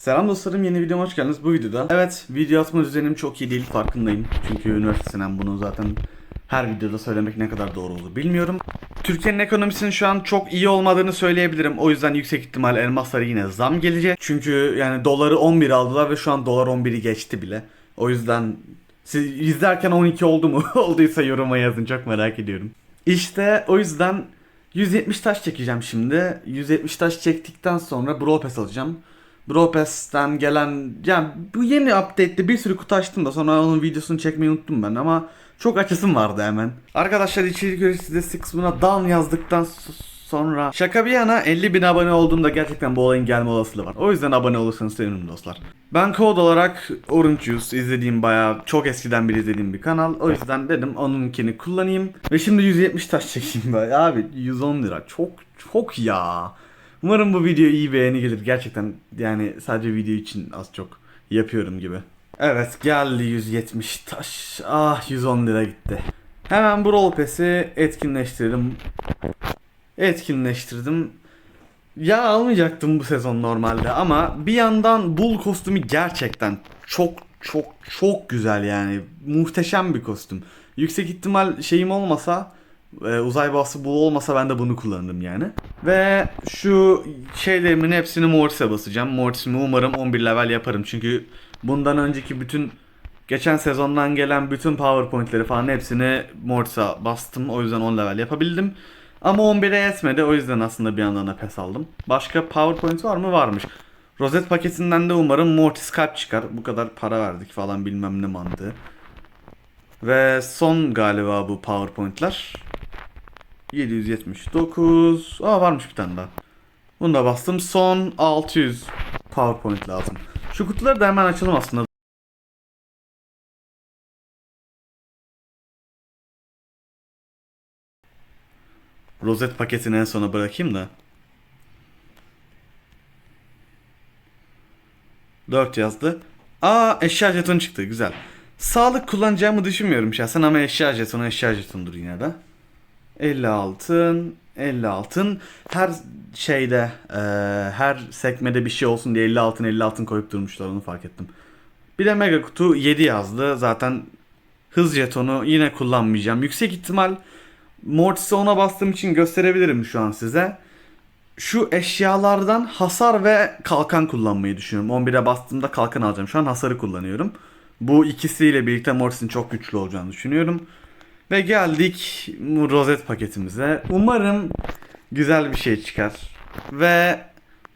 Selam dostlarım yeni videoma hoş geldiniz bu videoda. Evet video atma düzenim çok iyi değil farkındayım. Çünkü üniversiteden bunu zaten her videoda söylemek ne kadar doğru olur bilmiyorum. Türkiye'nin ekonomisinin şu an çok iyi olmadığını söyleyebilirim. O yüzden yüksek ihtimal elmaslara yine zam gelecek. Çünkü yani doları 11 aldılar ve şu an dolar 11'i geçti bile. O yüzden siz izlerken 12 oldu mu? Olduysa yoruma yazın çok merak ediyorum. İşte o yüzden 170 taş çekeceğim şimdi. 170 taş çektikten sonra Brawl alacağım. Brawl Pass'ten gelen yani bu yeni update'te bir sürü kutu açtım da sonra onun videosunu çekmeyi unuttum ben ama çok açısım vardı hemen. Arkadaşlar içerik üreticisi kısmına down yazdıktan sonra şaka bir yana 50 bin abone olduğumda gerçekten bu olayın gelme olasılığı var. O yüzden abone olursanız sevinirim dostlar. Ben kod olarak Orange Juice izlediğim bayağı çok eskiden beri izlediğim bir kanal. O yüzden dedim onunkini kullanayım. Ve şimdi 170 taş çekeyim ben. Abi 110 lira çok çok ya. Umarım bu video iyi beğeni gelir. Gerçekten yani sadece video için az çok yapıyorum gibi. Evet geldi 170 taş. Ah 110 lira gitti. Hemen bu roll pass'i etkinleştirdim. Etkinleştirdim. Ya almayacaktım bu sezon normalde ama bir yandan Bull kostümü gerçekten çok çok çok güzel yani. Muhteşem bir kostüm. Yüksek ihtimal şeyim olmasa e, uzay bası Bull olmasa ben de bunu kullanırım yani. Ve şu şeylerimin hepsini Mortis'e basacağım. Mortis'imi umarım 11 level yaparım. Çünkü bundan önceki bütün geçen sezondan gelen bütün powerpointleri falan hepsini Mortis'e bastım. O yüzden 10 level yapabildim. Ama 11'e yetmedi. O yüzden aslında bir yandan da pes aldım. Başka powerpoint var mı? Varmış. Rozet paketinden de umarım Mortis kalp çıkar. Bu kadar para verdik falan bilmem ne mantığı. Ve son galiba bu powerpointler. 779. Aa varmış bir tane daha. Bunu da bastım. Son 600 PowerPoint lazım. Şu kutuları da hemen açalım aslında. Rozet paketini en sona bırakayım da. 4 yazdı. Aa eşya jetonu çıktı. Güzel. Sağlık kullanacağımı düşünmüyorum şahsen ama eşya jetonu eşya jetonudur yine de. 50 altın, 50 altın. Her şeyde, e, her sekmede bir şey olsun diye 50 altın 50 altın koyup durmuşlar onu fark ettim. Bir de mega kutu 7 yazdı. Zaten hız jetonu yine kullanmayacağım. Yüksek ihtimal Mortis'e ona bastığım için gösterebilirim şu an size. Şu eşyalardan hasar ve kalkan kullanmayı düşünüyorum. 11'e bastığımda kalkan alacağım. Şu an hasarı kullanıyorum. Bu ikisiyle birlikte Mortis'in çok güçlü olacağını düşünüyorum. Ve geldik bu rozet paketimize. Umarım güzel bir şey çıkar. Ve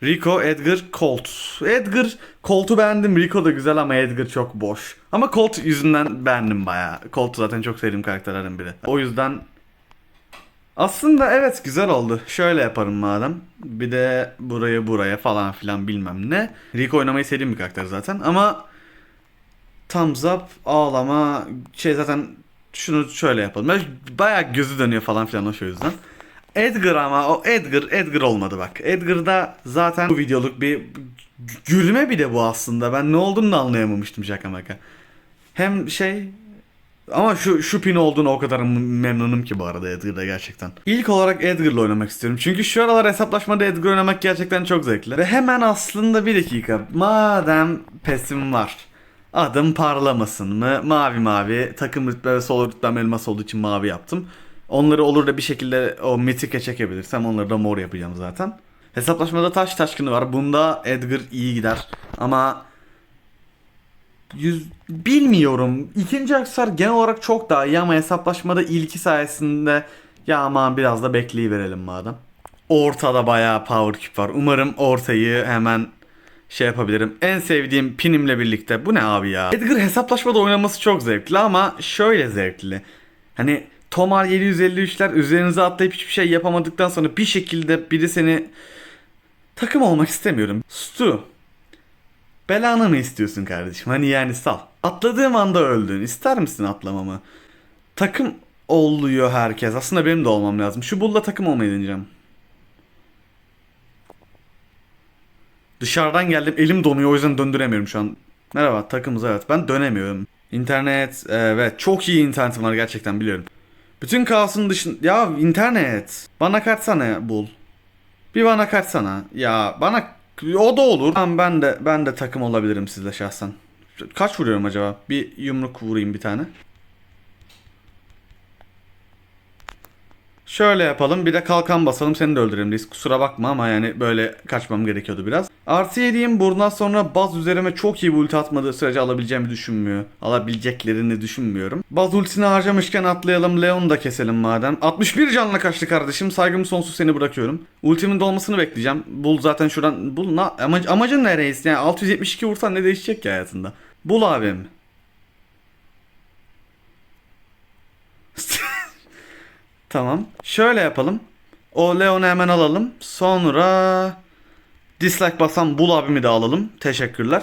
Rico, Edgar, Colt. Edgar, Colt'u beğendim. Rico da güzel ama Edgar çok boş. Ama Colt yüzünden beğendim bayağı. Colt zaten çok sevdiğim karakterlerden biri. O yüzden aslında evet güzel oldu. Şöyle yaparım madem. Bir de buraya buraya falan filan bilmem ne. Rico oynamayı sevdiğim bir karakter zaten ama thumbs up ağlama şey zaten şunu şöyle yapalım. Bayağı gözü dönüyor falan filan o şu yüzden. Edgar ama o Edgar Edgar olmadı bak. Edgar'da zaten bu videoluk bir gülme bir de bu aslında. Ben ne olduğunu da anlayamamıştım şaka maka. Hem şey ama şu şu pin olduğunu o kadar memnunum ki bu arada Edgar'da gerçekten. İlk olarak Edgar'la oynamak istiyorum. Çünkü şu aralar hesaplaşmada Edgar oynamak gerçekten çok zevkli. Ve hemen aslında bir dakika. Madem pesim var. Adım parlamasın mı? Mavi mavi. Takım rütbe ve sol rütbem elmas olduğu için mavi yaptım. Onları olur da bir şekilde o mitike çekebilirsem onları da mor yapacağım zaten. Hesaplaşmada taş taşkını var. Bunda Edgar iyi gider. Ama yüz bilmiyorum. İkinci aksar genel olarak çok daha iyi ama hesaplaşmada ilki sayesinde ya aman biraz da bekleyiverelim madem. Ortada bayağı power küp var. Umarım ortayı hemen şey yapabilirim. En sevdiğim pinimle birlikte. Bu ne abi ya? Edgar hesaplaşmada oynaması çok zevkli ama şöyle zevkli. Hani Tomar 753'ler üzerinize atlayıp hiçbir şey yapamadıktan sonra bir şekilde biri seni takım olmak istemiyorum. Stu. Belanı mı istiyorsun kardeşim? Hani yani sal. Atladığım anda öldün. İster misin atlamamı? Takım oluyor herkes. Aslında benim de olmam lazım. Şu bulla takım olmayı deneyeceğim. Dışarıdan geldim. Elim donuyor o yüzden döndüremiyorum şu an. Merhaba takımız evet. Ben dönemiyorum. İnternet evet çok iyi internetim var gerçekten biliyorum. Bütün kaosun dışında ya internet bana kaçsana bul. Bir bana kaçsana. Ya bana O da olur. Tamam ben de ben de takım olabilirim sizle şahsen. Kaç vuruyorum acaba? Bir yumruk vurayım bir tane. Şöyle yapalım. Bir de kalkan basalım. Seni de öldüreyim reis. Kusura bakma ama yani böyle kaçmam gerekiyordu biraz. Artı yediğim buradan sonra baz üzerime çok iyi bir ulti atmadığı sürece alabileceğimi düşünmüyor. Alabileceklerini düşünmüyorum. Baz ultisini harcamışken atlayalım. Leon'u da keselim madem. 61 canla kaçtı kardeşim. Saygım sonsuz seni bırakıyorum. Ultimin dolmasını bekleyeceğim. Bul zaten şuradan. Bul na amacı, amacın ne reis? Yani 672 vursan ne değişecek ki hayatında? Bul abim. Tamam. Şöyle yapalım. O Leon'u hemen alalım. Sonra dislike basan Bul abimi de alalım. Teşekkürler.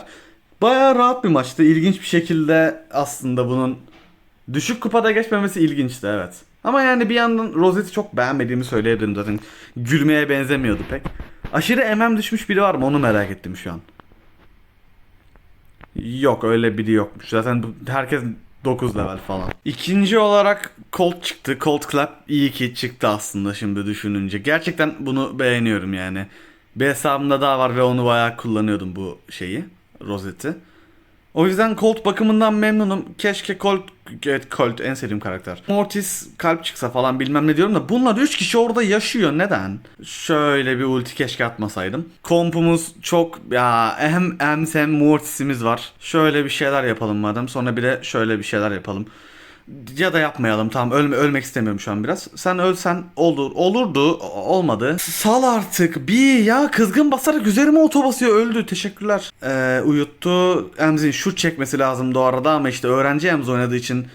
Baya rahat bir maçtı. İlginç bir şekilde aslında bunun düşük kupada geçmemesi ilginçti evet. Ama yani bir yandan Rosette'i çok beğenmediğimi söyleyebilirim zaten. Gülmeye benzemiyordu pek. Aşırı MM düşmüş biri var mı onu merak ettim şu an. Yok öyle biri yokmuş. Zaten herkes 9 level falan. İkinci olarak Colt çıktı. Colt Clap iyi ki çıktı aslında şimdi düşününce. Gerçekten bunu beğeniyorum yani. Bir hesabımda daha var ve onu bayağı kullanıyordum bu şeyi. Rosette'i. O yüzden Colt bakımından memnunum. Keşke Colt, evet Colt en sevdiğim karakter. Mortis kalp çıksa falan bilmem ne diyorum da bunlar 3 kişi orada yaşıyor. Neden? Şöyle bir ulti keşke atmasaydım. Kompumuz çok ya hem hem Mortis'imiz var. Şöyle bir şeyler yapalım madem. Sonra bir de şöyle bir şeyler yapalım. Ya da yapmayalım tamam ölme, ölmek istemiyorum şu an biraz. Sen ölsen olur olurdu olmadı. Sal artık bir ya kızgın basarak üzerime oto basıyor öldü teşekkürler. Ee, uyuttu Emz'in şut çekmesi lazım o arada ama işte öğrenci Emz oynadığı için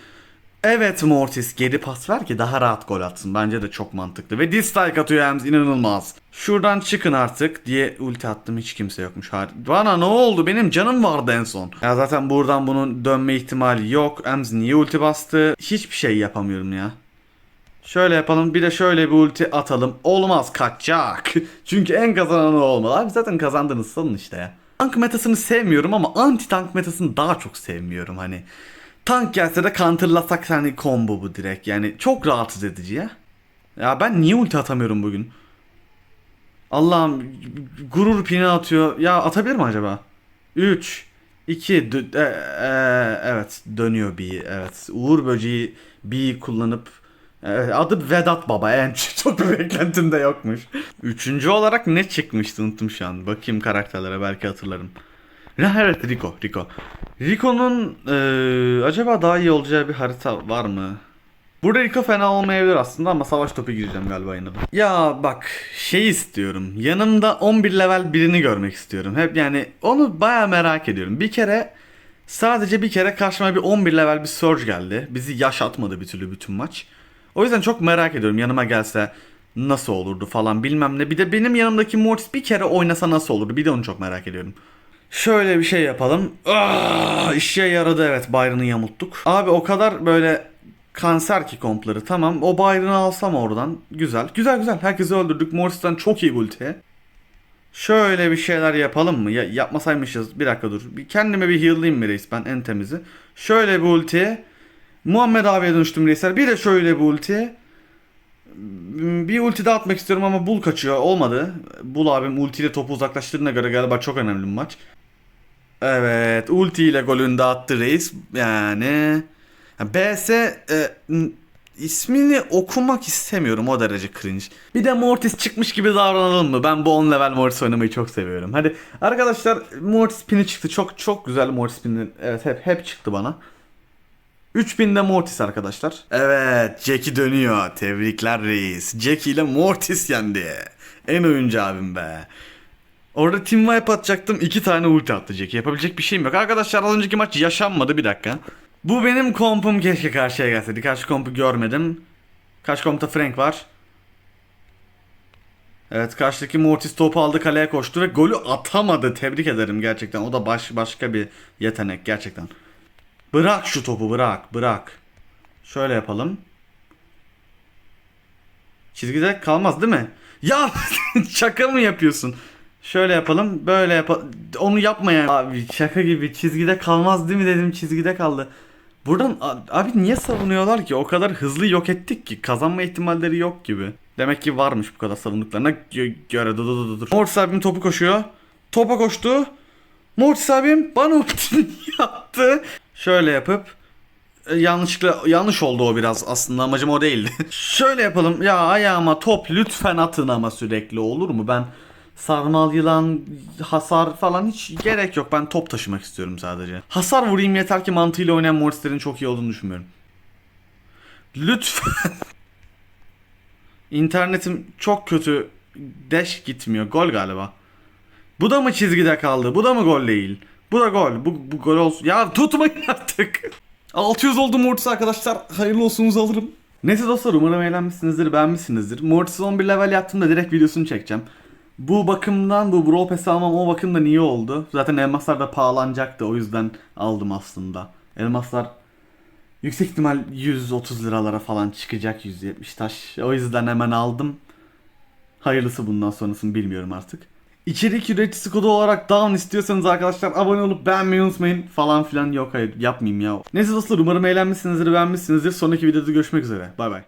Evet Mortis geri pas ver ki daha rahat gol atsın. Bence de çok mantıklı. Ve dislike atıyor Ems inanılmaz. Şuradan çıkın artık diye ulti attım hiç kimse yokmuş. Bana ne oldu benim canım vardı en son. Ya zaten buradan bunun dönme ihtimali yok. Ems niye ulti bastı? Hiçbir şey yapamıyorum ya. Şöyle yapalım bir de şöyle bir ulti atalım. Olmaz kaçacak. Çünkü en kazanan o olmalı. Abi zaten kazandınız sanın işte ya. Tank metasını sevmiyorum ama anti tank metasını daha çok sevmiyorum hani. Tank gelse de counterlasak hani combo bu direkt. Yani çok rahatsız edici ya. Ya ben niye ulti atamıyorum bugün? Allah'ım gurur pini atıyor. Ya atabilir mi acaba? 3 2 evet dönüyor bir evet. Uğur böceği bir kullanıp Evet, adı Vedat Baba. En çok bir beklentim de yokmuş. Üçüncü olarak ne çıkmıştı unuttum şu an. Bakayım karakterlere belki hatırlarım. Ya evet Rico, Rico. Rico'nun eee, acaba daha iyi olacağı bir harita var mı? Burada Rico fena olmayabilir aslında ama savaş topu gireceğim galiba yine de. Ya bak şey istiyorum. Yanımda 11 level birini görmek istiyorum. Hep yani onu baya merak ediyorum. Bir kere sadece bir kere karşıma bir 11 level bir Surge geldi. Bizi yaşatmadı bir türlü bütün maç. O yüzden çok merak ediyorum yanıma gelse nasıl olurdu falan bilmem ne. Bir de benim yanımdaki Mortis bir kere oynasa nasıl olurdu bir de onu çok merak ediyorum. Şöyle bir şey yapalım. Ah, işe yaradı evet bayrını yamulttuk. Abi o kadar böyle kanser ki kompları tamam. O bayrını alsam oradan. Güzel. Güzel güzel. Herkesi öldürdük. Mortis'ten çok iyi ulti. Şöyle bir şeyler yapalım mı? Ya, yapmasaymışız. Bir dakika dur. Bir kendime bir heal'layayım mı reis ben en temizi. Şöyle bir ulti. Muhammed abiye dönüştüm reisler. Bir de şöyle bir ulti. Bir ulti daha atmak istiyorum ama Bul kaçıyor. Olmadı. Bul abim ultiyle topu uzaklaştırdığına göre galiba çok önemli bir maç. Evet. Ulti ile golünü de attı reis. Yani. Ya BS e, ismini okumak istemiyorum o derece cringe. Bir de Mortis çıkmış gibi davranalım mı? Ben bu 10 level Mortis oynamayı çok seviyorum. Hadi arkadaşlar Mortis pini çıktı. Çok çok güzel Mortis pini. Evet hep hep çıktı bana. 3000'de Mortis arkadaşlar. Evet Jackie dönüyor. Tebrikler reis. Jackie ile Mortis yendi. En oyuncu abim be. Orada team wipe atacaktım. iki tane ulti attı Jackie. Yapabilecek bir şeyim yok. Arkadaşlar az önceki maç yaşanmadı. Bir dakika. Bu benim kompum keşke karşıya gelseydi. Karşı kompu görmedim. Karşı kompta Frank var. Evet karşıdaki Mortis topu aldı kaleye koştu ve golü atamadı. Tebrik ederim gerçekten. O da baş, başka bir yetenek gerçekten. Bırak şu topu bırak bırak. Şöyle yapalım. Çizgide kalmaz değil mi? Ya şaka mı yapıyorsun? Şöyle yapalım böyle yapalım. Onu yapmayan abi şaka gibi çizgide kalmaz değil mi dedim çizgide kaldı. Buradan abi niye savunuyorlar ki? O kadar hızlı yok ettik ki kazanma ihtimalleri yok gibi. Demek ki varmış bu kadar savunduklarına gö- göre. Dur dur dur dur. Mortis abim topu koşuyor. Topa koştu. Mortis abim bana yaptı. Şöyle yapıp e, yanlışlıkla yanlış oldu o biraz aslında amacım o değildi. Şöyle yapalım ya ayağıma top lütfen atın ama sürekli olur mu? Ben sarmal yılan hasar falan hiç gerek yok. Ben top taşımak istiyorum sadece. Hasar vurayım yeter ki mantığıyla oynayan Mortis'lerin çok iyi olduğunu düşünmüyorum. Lütfen. İnternetim çok kötü. Dash gitmiyor. Gol galiba. Bu da mı çizgide kaldı? Bu da mı gol değil? Bu da gol. Bu, bu gol olsun. Ya tutmayın artık. 600 oldu Mortis arkadaşlar. Hayırlı olsunuz alırım. Neyse dostlar umarım eğlenmişsinizdir, beğenmişsinizdir. Mortis'i 11 level yaptığımda direkt videosunu çekeceğim. Bu bakımdan bu Brawl Pass almam o bakımdan iyi oldu. Zaten elmaslar da pahalanacaktı o yüzden aldım aslında. Elmaslar yüksek ihtimal 130 liralara falan çıkacak 170 taş. O yüzden hemen aldım. Hayırlısı bundan sonrasını bilmiyorum artık. İçerik üreticisi kodu olarak down istiyorsanız arkadaşlar abone olup beğenmeyi unutmayın falan filan yok hayır yapmayayım ya. Neyse dostlar umarım eğlenmişsinizdir beğenmişsinizdir. Sonraki videoda görüşmek üzere. Bay bay.